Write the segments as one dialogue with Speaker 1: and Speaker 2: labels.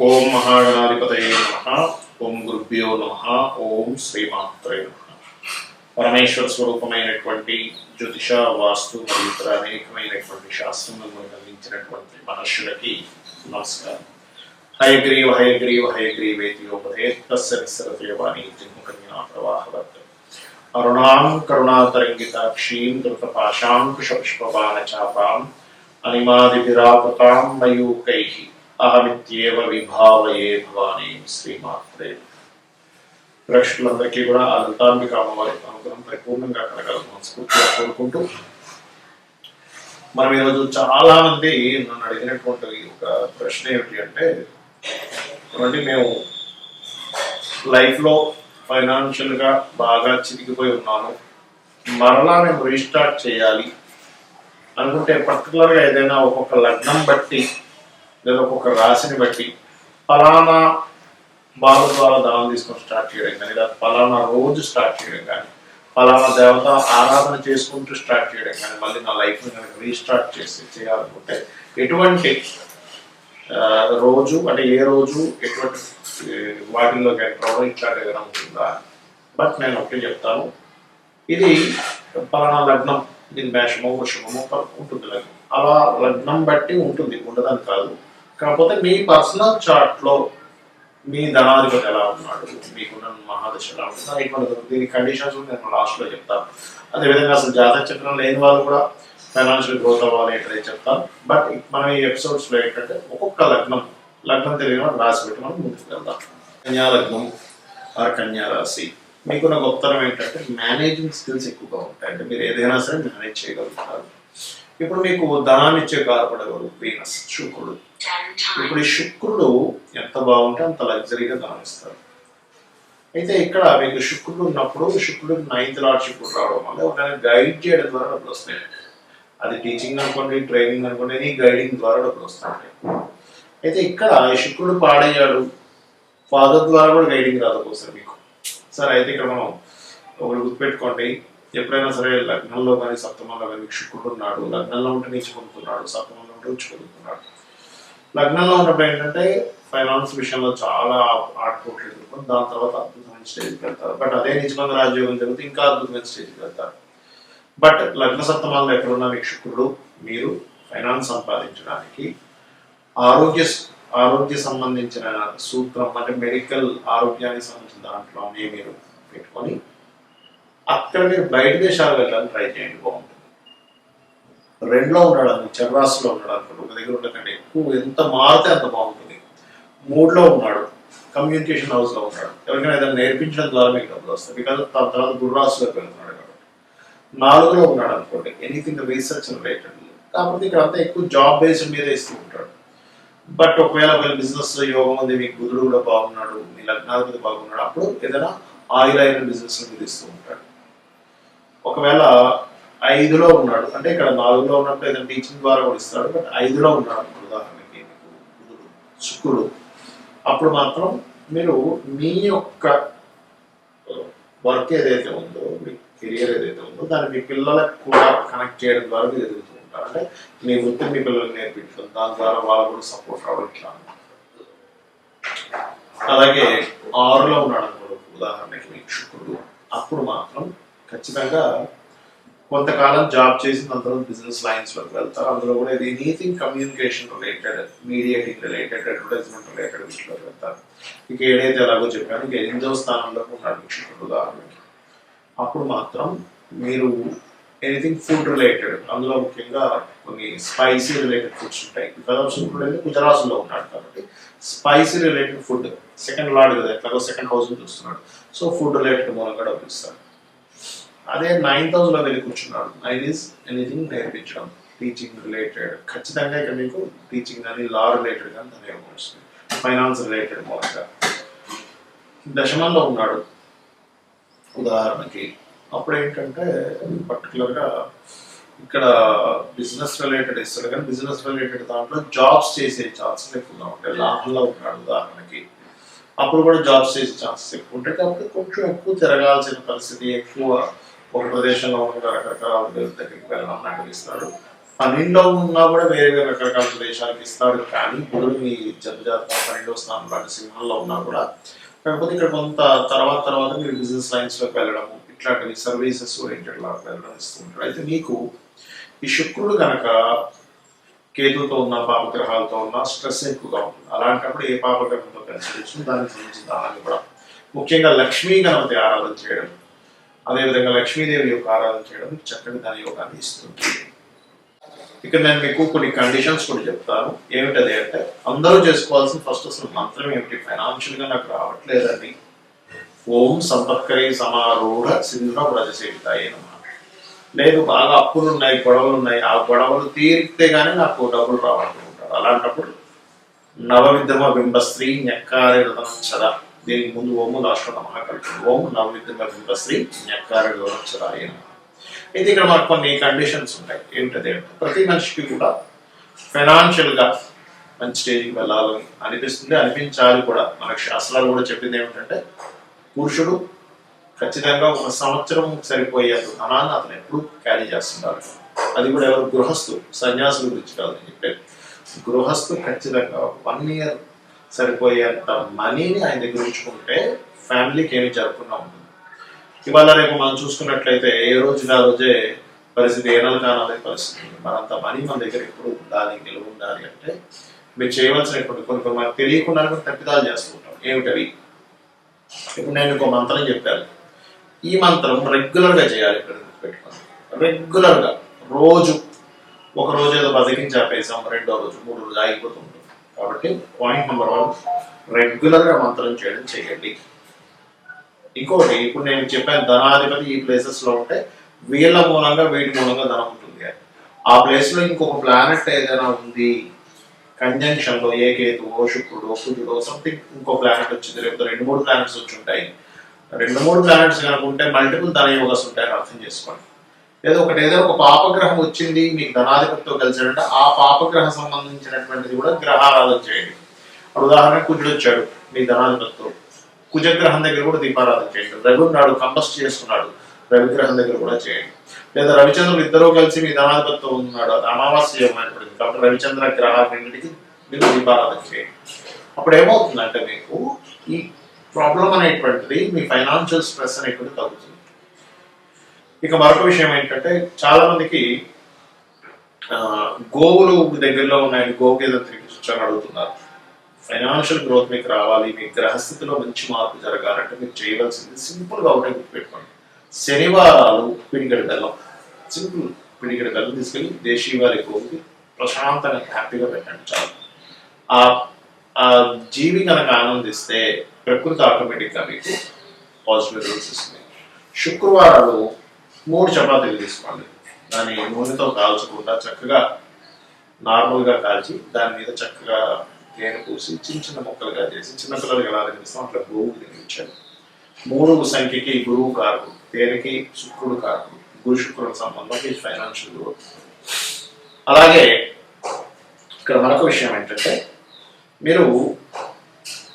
Speaker 1: ఓం మహాగణాధిపతయే నమ ఓం గురుభ్యో నమ ఓం శ్రీమాత్రే నమ పరమేశ్వర స్వరూపమైనటువంటి జ్యోతిష వాస్తు మరియు ఇతర అనేకమైనటువంటి శాస్త్రములను మనకు అందించినటువంటి మహర్షులకి నమస్కారం హయగ్రీవ హయగ్రీవ హయగ్రీవేతియోపదే తస్య నిస్సరతయవాణి జిహ్మకన్యా ప్రవాహవత్ అరుణాం కరుణాతరంగితాక్షీం ధృతపాశాంకుశపుష్పబాణచాపాం అనిమాదిభిరావృతాం మయూకైః అహమిత్యేవ విభావయే భవానీ శ్రీమాత్రే. ప్రేక్షకులందరికీ కూడా ఆ లలితాంబిక అమ్మవారి అనుగ్రహం పరిపూర్ణంగా కలగాలని మనస్ఫూర్తిగా కోరుకుంటూ మనం ఈరోజు చాలా మంది నన్ను అడిగినటువంటి ఒక ప్రశ్న ఏమిటి అంటే ఏమంటే మేము లైఫ్లో ఫైనాన్షియల్గా బాగా చితికిపోయి ఉన్నాను మరలా మేము రీస్టార్ట్ చేయాలి అనుకుంటే పర్టికులర్గా ఏదైనా ఒక్కొక్క లగ్నం బట్టి లేదా ఒక్కొక్క రాశిని బట్టి ఫలానా బాల ద్వారా దానం తీసుకొని స్టార్ట్ చేయడం కానీ లేదా ఫలానా రోజు స్టార్ట్ చేయడం కానీ ఫలానా దేవత ఆరాధన చేసుకుంటూ స్టార్ట్ చేయడం కానీ మళ్ళీ నా లైఫ్ని కనుక రీస్టార్ట్ చేసి చేయాలనుకుంటే ఎటువంటి రోజు అంటే ఏ రోజు ఎటువంటి వాటిల్లో కానీ ఎంటర్ ఏదైనా ఉంటుందా? బట్ నేను ఒకటే చెప్తాను. ఇది పలానా లగ్నం దీని మేషమో వృషమో ఉంటుంది లగ్నం. అలా లగ్నం బట్టి ఉంటుంది ఉండదని కాదు. కాకపోతే మీ పర్సనల్ చార్ట్లో మీ ధనాధిపతి ఎలా ఉన్నాడు? మీకున్న మహాదశ ఎలా ఉంటుంది ఇటువంటి దీని కండిషన్స్ నేను లాస్ట్లో చెప్తాను అదేవిధంగా అసలు జాతక చక్రం లేని వాళ్ళు కూడా ఫైనాన్షియల్ గ్రోత్ అవ్వాలి ఏంటనే చెప్తాను బట్ మనం ఈ ఎపిసోడ్స్లో ఏంటంటే ఒక్కొక్క లగ్నం లగ్నం తెలియని వాళ్ళు రాసి పెట్టి మనం ముందుకు వెళ్దాం. కన్యా లగ్నం ఆర్ కన్యా రాశి. మీకున్న గొప్పతనం ఏంటంటే మేనేజింగ్ స్కిల్స్ ఎక్కువగా ఉంటాయి. అంటే మీరు ఏదైనా సరే మేనేజ్ చేయగలుగుతారు. ఇప్పుడు మీకు ధనాన్ని ఇచ్చే కారపడగలరు వీనస్ శుక్రుడు. ఇప్పుడు ఈ శుక్రుడు ఎంత బాగుంటే అంత లగ్జరీగా ధనం ఇస్తారు అయితే ఇక్కడ మీకు శుక్రుడు ఉన్నప్పుడు శుక్రుడు నైన్త్ లార్డ్ శుక్రుడు రావడం వల్ల ఒక గైడ్ చేయడం ద్వారా డబ్బులు వస్తాయి. అది టీచింగ్ అనుకోండి ట్రైనింగ్ అనుకోండి అని గైడింగ్ ద్వారా డబ్బులు వస్తాయి. అయితే ఇక్కడ ఈ శుక్రుడు పాడయ్యాడు. ఫాదర్ ద్వారా కూడా గైడింగ్ రాకపోతుంది మీకు. సరే అయితే ఇక్కడ మనం ఒకటి గుర్తుపెట్టుకోండి. ఎప్పుడైనా సరే లగ్నంలో కానీ సప్తమంలో కానీ శుక్రుడు ఉన్నాడు. లగ్నంలో ఉంటే నీచి పొందుతున్నాడు సప్తమంలో ఉంటే ఉచ్చి పొందుతున్నాడు లగ్నంలో ఉన్నప్పుడు ఏంటంటే ఫైనాన్స్ విషయంలో చాలా ఆటపోట్లు ఎదుర్కొని దాని తర్వాత అద్భుతమైన స్టేజ్కి వెళ్తారు. బట్ అదే నిజమైన రాజయోగం జరిగితే ఇంకా అద్భుతమైన స్టేజ్కి వెళ్తారు. బట్ లగ్న సప్తమాలు ఎక్కడున్న వీక్షకుడు మీరు ఫైనాన్స్ సంపాదించడానికి ఆరోగ్య ఆరోగ్య సంబంధించిన సూత్రం అంటే మెడికల్ ఆరోగ్యానికి సంబంధించిన దాంట్లోనే మీరు పెట్టుకొని అక్కడ మీరు బయట దేశాలు వెళ్ళడానికి ట్రై చేయండి. బాగుంటుంది. రెండులో ఉన్నాడు అనుకో చర్రాసులో ఉన్నాడు అనుకోండి ఒక దగ్గర ఉండకండి. ఎక్కువ ఎంత మారితే అంత బాగుంటుంది. మూడులో ఉన్నాడు కమ్యూనికేషన్ హౌస్లో ఉన్నాడు. ఎవరికైనా ఏదైనా నేర్పించడం ద్వారా మీకు డబ్బులు వస్తాయి. బికాజ్ తన తర్వాత గుర్రాసులోకి వెళ్తున్నాడు కాబట్టి. నాలుగులో ఉన్నాడు అనుకోండి ఎనీథింగ్ రీసెర్చ్ రిలేటెడ్ కాకపోతే ఇక్కడ అంతా ఎక్కువ జాబ్ బేస్డ్ మీద ఇస్తూ ఉంటాడు. బట్ ఒకవేళ ఒకవేళ బిజినెస్ యోగం ఉంది మీకు బుధుడు కూడా బాగున్నాడు మీ లగ్నాధిపతి బాగున్నాడు అప్పుడు ఏదైనా ఆయిల్ ఆయిల్ బిజినెస్ మీద ఇస్తూ ఉంటాడు. ఒకవేళ ఐదులో ఉన్నాడు. అంటే ఇక్కడ నాలుగులో ఉన్నప్పుడు ఏదైనా టీచింగ్ ద్వారా కూడా ఇస్తాడు బట్ ఐదులో ఉన్నాడు ఉదాహరణకి శుక్రుడు. అప్పుడు మాత్రం మీరు మీ యొక్క వర్క్ ఏదైతే ఉందో మీ కెరియర్ ఏదైతే ఉందో దాన్ని మీ పిల్లలకు కూడా కనెక్ట్ చేయడం ద్వారా మీరు ఎదుగుతూ ఉంటారు. అంటే మీ వృత్తి మీ పిల్లల్ని నేర్పించడం దాని ద్వారా వాళ్ళు కూడా సపోర్ట్ రావడం ఇట్లా అలాగే ఆరులో ఉన్నాడు ఉదాహరణకి మీకు శుక్రుడు. అప్పుడు మాత్రం ఖచ్చితంగా కొంతకాలం జాబ్ చేసి అందరం బిజినెస్ లైన్స్ వరకు వెళ్తారు. అందులో కూడా ఇది anything communication related mediating related advertisement related వీటిలోకి వెళ్తారు. ఇక ఏడైతే ఎలాగో చెప్పాను ఇక ఎనిమిదవ స్థానంలో ఉన్నాడు మీకు ఉదాహరణకి. అప్పుడు మాత్రం మీరు ఎనీథింగ్ ఫుడ్ రిలేటెడ్ అందులో ముఖ్యంగా కొన్ని స్పైసీ రిలేటెడ్ ఫుడ్స్ ఉంటాయి. బికాజ్ శుక్రుడు అయితే గుజరాత్లో ఉన్నాడు కాబట్టి spicy related food second lord కదా ఎట్లాగో సెకండ్ హౌస్ చూస్తున్నాడు. సో ఫుడ్ రిలేటెడ్ మూలంగా డబ్బులు ఇస్తారు. అదే నైన్త్ హౌస్లో వెళ్ళి కూర్చున్నాడు నైన్ ఈజ్ ఎనీథింగ్ నేర్పించడం టీచింగ్ రిలేటెడ్ ఖచ్చితంగా ఇక్కడ మీకు టీచింగ్ కానీ లా రిలేటెడ్ కానీ దాని వస్తుంది. ఫైనాన్స్ రిలేటెడ్ మూలంగా దశమంలో ఉన్నాడు. ఉదాహరణకి అప్పుడు ఏంటంటే పర్టికులర్గా ఇక్కడ బిజినెస్ రిలేటెడ్ ఇస్తాడు కానీ బిజినెస్ రిలేటెడ్ దాంట్లో జాబ్స్ చేసే ఛాన్సెస్ ఎక్కువగా ఉంటాయి. లాభంలో ఉన్నాడు ఉదాహరణకి. అప్పుడు కూడా జాబ్స్ చేసే ఛాన్సెస్ ఎక్కువ ఉంటాయి. కాబట్టి కొంచెం ఎక్కువ తిరగాల్సిన పరిస్థితి ఎక్కువ ఒక ప్రదేశంలో ఉన్న రకరకాల దగ్గరికి వెళ్ళడం లాంటివి ఇస్తాడు. పన్నెండులో ఉన్నా కూడా వేరే వేరే రకరకాల ప్రదేశాలకు ఇస్తాడు. కానీ గురుడు మీ జన్మజాతకం పన్నెండో స్థానం లాంటి సింహంలో ఉన్నా కూడా కాకపోతే ఇక్కడ కొంత తర్వాత తర్వాత మీరు బిజినెస్ లైన్స్లోకి వెళ్ళడము ఇట్లాంటివి సర్వీసెస్ ఓరియంటెడ్ లాగా వెళ్ళడం ఇస్తుంటారు అయితే మీకు ఈ శుక్రుడు కనుక కేతుతో ఉన్న పాపగ్రహాలతో ఉన్న స్ట్రెస్ ఎక్కువగా ఉంటుంది. అలాంటప్పుడు ఏ పాపగ్రహంతో కలిసి వచ్చినా దానికి సంబంధించిన దానాన్ని కూడా ముఖ్యంగా లక్ష్మీ గణపతి ఆరాధన చేయడం. అదేవిధంగా లక్ష్మీదేవి యొక్క ఆరాధన చేయడం చక్కటి దాని యోగాన్ని ఇస్తుంది. ఇక నేను మీకు కొన్ని కండిషన్స్ కూడా చెప్తాను. ఏమిటది అంటే అందరూ చేసుకోవాల్సిన ఫస్ట్ అసలు మంత్రం ఏమిటి? ఫైనాన్షియల్గా నాకు రావట్లేదండి. ఓం సంపత్కరి సమారూఢ సింధుర వ్రజసేవితాయి అన్నమాట లేదు బాగా అప్పులు ఉన్నాయి గొడవలు ఉన్నాయి ఆ గొడవలు తీరితే గానీ నాకు డబ్బులు రావాలనుకుంటారు. అలాంటప్పుడు నవవిద్యమ బింబశ్రీ నెక్కారి రథనం చద దీనికి ముందు ఓము రాష్ట్ర నమః కలుపుతుంది ఓం నవవిద్యమ బింబశ్రీ నెక్కారి రథనం అయితే ఇక్కడ మనకు కొన్ని కండిషన్స్ ఉంటాయి. ఏమిటది? అంటే ప్రతి మనిషికి కూడా ఫైనాన్షియల్గా మంచి స్టేజ్కి వెళ్ళాలని అనిపిస్తుంది. అనిపించాలి కూడా. మనకు శాస్త్రాలు కూడా చెప్పింది ఏమిటంటే పురుషుడు ఖచ్చితంగా ఒక సంవత్సరం సరిపోయేంత ధనాన్ని అతను ఎప్పుడు క్యారీ చేస్తుంటారు అది కూడా ఎవరు? గృహస్థు సన్యాసుల గురించి కాదు నేను చెప్పేది. గృహస్థు ఖచ్చితంగా వన్ ఇయర్ సరిపోయేంత మనీని ఆయన దగ్గర ఉంచుకుంటే ఫ్యామిలీకి ఏమి జరగకుండా ఉంటుంది. ఇవాళ రేపు మనం చూసుకున్నట్లయితే ఏ రోజు ఆ రోజే పరిస్థితి ఏనాలు కానాలే పరిస్థితి మనంత మనీ మన దగ్గర ఎప్పుడు ఉండాలి నిలువ ఉండాలి అంటే మీరు చేయవలసినటువంటి కొన్ని కొన్ని మనకు తెలియకుండా తప్పిదాలు చేస్తూ ఉంటాం. ఏమిటవి? ఇప్పుడు నేను ఇంకో మంత్రం చెప్పాను. ఈ మంత్రం రెగ్యులర్గా చేయాలి ఇక్కడ పెట్టుకోండి రెగ్యులర్గా రోజు ఒక రోజు ఏదో బతికించి ఆపేసాం రెండో రోజు మూడు రోజు ఆగిపోతుంది కాబట్టి పాయింట్ నెంబర్ వన్ రెగ్యులర్గా మంత్రం చేయడం చేయండి. ఇంకోటి ఇప్పుడు నేను చెప్పాను ధనాధిపతి ఈ ప్లేసెస్లో ఉంటే వీళ్ళ మూలంగా వీటి మూలంగా ధనం ఉంటుంది. ఆ ప్లేస్లో ఇంకొక ప్లానెట్ ఏదైనా ఉంది కంజంక్షన్లో ఏ కేతువో శుక్రుడో కుజుడో సంథింగ్ ఇంకో ప్లానెట్ వచ్చింది లేకపోతే రెండు మూడు ప్లానెట్స్ వచ్చి ఉంటాయి. రెండు మూడు ప్లానెట్స్ కనుక ఉంటే మల్టిపుల్ ధన యోగాస్ ఉంటాయని అర్థం చేసుకోండి. లేదా ఒకటి ఏదో ఒక పాపగ్రహం వచ్చింది మీకు ధనాధిపతితో కలిసాడంటే ఆ పాపగ్రహ సంబంధించినటువంటిది కూడా గ్రహారాధన చేయండి. ఉదాహరణకు కుజుడు వచ్చాడు మీ ధనాధిపతితో. కుజగ్రహం దగ్గర కూడా దీపారాధన చేయండి. రఘు నాడు కంబస్ట్ చేస్తున్నాడు రవిగ్రహం దగ్గర కూడా చేయండి. లేదా రవిచంద్రుడు ఇద్దరు కలిసి మీ ధనాధిపతితో ఉన్నాడు అది అమావాస్య ఏమైనప్పటికీ కాబట్టి రవిచంద్ర గ్రహాలన్నింటికి మీరు దీపారాధన చేయండి. అప్పుడు ఏమవుతుందంటే మీకు ఈ ప్రాబ్లం అనేటువంటిది మీ ఫైనాన్షియల్ స్ట్రెస్ అనేటువంటి తగ్గుతుంది. ఇక మరొక విషయం ఏంటంటే చాలా మందికి గోవులు దగ్గరలో ఉన్నాయని గోవుకి ఏదో తిరిగి అడుగుతున్నారు. ఫైనాన్షియల్ గ్రోత్ మీకు రావాలి మీ గ్రహస్థితిలో మంచి మార్పు జరగాలంటే మీరు చేయవలసింది సింపుల్గా ఒకటే గుర్తుపెట్టుకోండి. శనివారాలు పిడిగడి బెల్లం. సింపుల్ పిడిగడి బెల్లం తీసుకెళ్ళి దేశీవారి గోవుకి ప్రశాంతంగా హ్యాపీగా పెట్టండి చాలు. ఆ ఆ జీవి కనుక ఆనందిస్తే ప్రకృతి ఆటోమేటిక్గా మీకు పాజిటివ్ రిజల్ట్స్ ఇస్తుంది. శుక్రవారాలు మూడు చపాతీలు తీసుకోండి దాన్ని నూనెతో కాల్చకుండా చక్కగా నార్మల్గా కాల్చి దాని మీద చక్కగా తేనె పూసి చిన్న చిన్న ముక్కలుగా చేసి చిన్నపిల్లలకి ఎలా తినిపిస్తాం అట్లా గురువుకి తినిపించాడు మూడు సంఖ్యకి గురువు కారకుడు తేనెకి శుక్రుడు కారకుడు గురు శుక్రుడు సంబంధం ఈ ఫైనాన్షియల్ గ్రోత్ అలాగే ఇక్కడ మరొక విషయం ఏంటంటే మీరు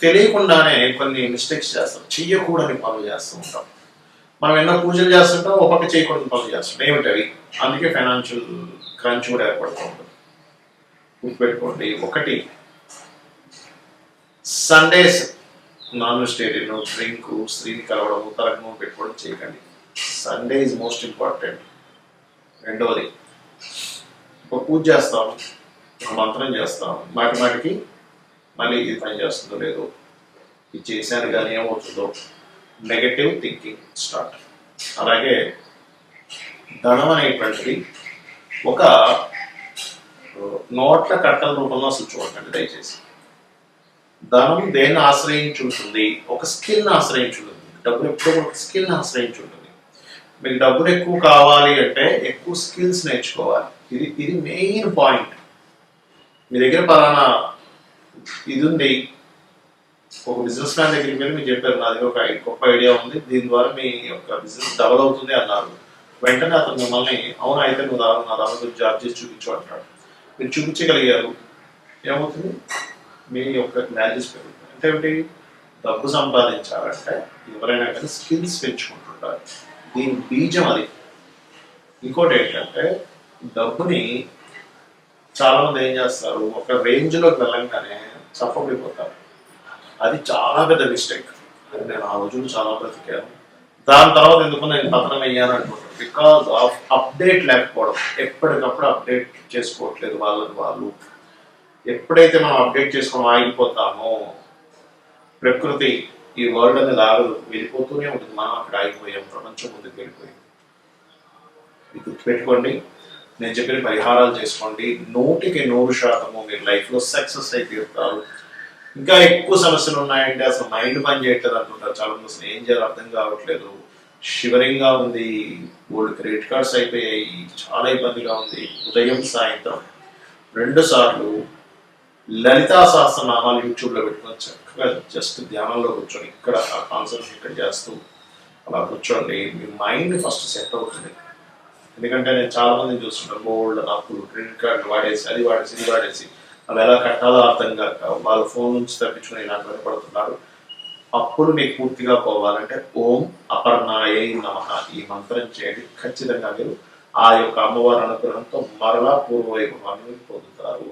Speaker 1: తెలియకుండానే కొన్ని మిస్టేక్స్ చేస్తాం చెయ్యకూడని పనులు చేస్తూ ఉంటాం. మనం ఎన్నో పూజలు చేస్తుంటాం ఒక పక్క చేయకూడదు పనులు చేస్తుంటాం. ఏమిటవి అందుకే ఫైనాన్షియల్ క్రంచ్ కూడా ఏర్పడుతూ ఉంటుంది. గుర్తుపెట్టుకోండి ఒకటి సండేస్ నాన్ వెజిటేరియన్ డ్రింక్ స్త్రీని కలవడం తలకు పెట్టుకోవడం చేయకండి. సండే ఇస్ మోస్ట్ ఇంపార్టెంట్ రెండవది ఒక పూజ చేస్తాం ఒక మంత్రం చేస్తాం. మాటి మాటికి మళ్ళీ ఇది పని చేస్తుందో లేదో ఇది చేశాను కానీ ఏమవుతుందో నెగటివ్ థింకింగ్ స్టార్ట్ అలాగే ధనం అనేటువంటిది ఒక నోట్ల కట్టల రూపంలో అసలు చూడకండి దయచేసి. ధనం దేన్ని ఆశ్రయించి ఉంటుంది ఒక స్కిల్ని ఆశ్రయించి ఉంటుంది డబ్బులు ఎప్పుడూ ఒక స్కిల్ని ఆశ్రయించి ఉంటుంది మీకు డబ్బులు ఎక్కువ కావాలి అంటే ఎక్కువ స్కిల్స్ నేర్చుకోవాలి. ఇది ఇది మెయిన్ పాయింట్ మీ దగ్గర పలానా ఇది ఉంది ఒక బిజినెస్ మ్యాన్ దగ్గరికి వెళ్ళి మీరు చెప్పారు నాది ఒక గొప్ప ఐడియా ఉంది దీని ద్వారా మీ యొక్క బిజినెస్ డెవలప్ అవుతుంది అన్నారు. వెంటనే అతను మిమ్మల్ని అవును అయితే నువ్వు రా నా దాని జాబ్ చేసి చూపించు అంటాడు. మీరు చూపించగలిగారు. ఏమవుతుంది? మీ యొక్క వాల్యూస్ పెరుగుతుంది. అంటే ఏమిటి డబ్బు సంపాదించాలంటే ఎవరైనా కానీ స్కిల్స్ పెంచుకుంటుంటారు దీని బీజం అది. ఇంకోటి ఏంటంటే డబ్బుని చాలామంది ఏం చేస్తారు? ఒక రేంజ్లోకి వెళ్ళంగానే చప్పబడిపోతారు అది చాలా పెద్ద మిస్టేక్ అది నేను ఆ రోజులు చాలా బ్రతికాను. దాని తర్వాత ఎందుకు నేను పతనం అయ్యాను అనుకుంటాను బికాస్ ఆఫ్ అప్డేట్ లేకపోవడం. ఎప్పటికప్పుడు అప్డేట్ చేసుకోవట్లేదు వాళ్ళని వాళ్ళు. ఎప్పుడైతే మనం అప్డేట్ చేసుకొని ఆగిపోతామో ప్రకృతి ఈ వరల్డ్ అనేది ఆగదు వెళ్ళిపోతూనే ఉంటుంది. మనం అక్కడ ఆగిపోయాం. ప్రపంచం ముందుకు వెళ్ళిపోయింది. ఇది గుర్తుపెట్టుకోండి. నేను చెప్పిన పరిహారాలు చేసుకోండి. నూటికి నూరు శాతము మీరు లైఫ్లో సక్సెస్ అయి తీరుతారు ఇంకా ఎక్కువ సమస్యలు ఉన్నాయంటే అసలు మైండ్ పని చేయట్లేదు చాలా మంది అసలు ఏం చేయాలో అర్థం కావట్లేదు. షివరింగ్గా ఉంది. ఓల్డ్ క్రెడిట్ కార్డ్స్ అయిపోయాయి. చాలా ఇబ్బందిగా ఉంది. ఉదయం సాయంత్రం రెండు సార్లు లలితా సహస్రనామాలు యూట్యూబ్లో పెట్టుకొని చక్కగా జస్ట్ ధ్యానంలో కూర్చొని ఇక్కడ కాన్సన్ట్రేట్ ఇక్కడ చేస్తూ అలా కూర్చోండి. మీ మైండ్ ఫస్ట్ సెట్ అవుతుంది. ఎందుకంటే నేను చాలా మందిని చూస్తుంటాను. గోల్డ్ అప్పులు క్రెడిట్ కార్డు వాడేసి అది వాడేసి ఇది వాడేసి. అవి ఎలా కట్టాలో అర్థం కాక వాళ్ళ ఫోన్ నుంచి తప్పించుకుని ఇలా పడుతున్నారు అప్పుడు మీకు పూర్తిగా పోవాలంటే ఓం అపర్ణాయ నమ. ఈ మంత్రం చేయండి. ఖచ్చితంగా మీరు ఆ యొక్క అమ్మవారి అనుగ్రహంతో మరలా పూర్వవైభవాన్ని పొందుతారు.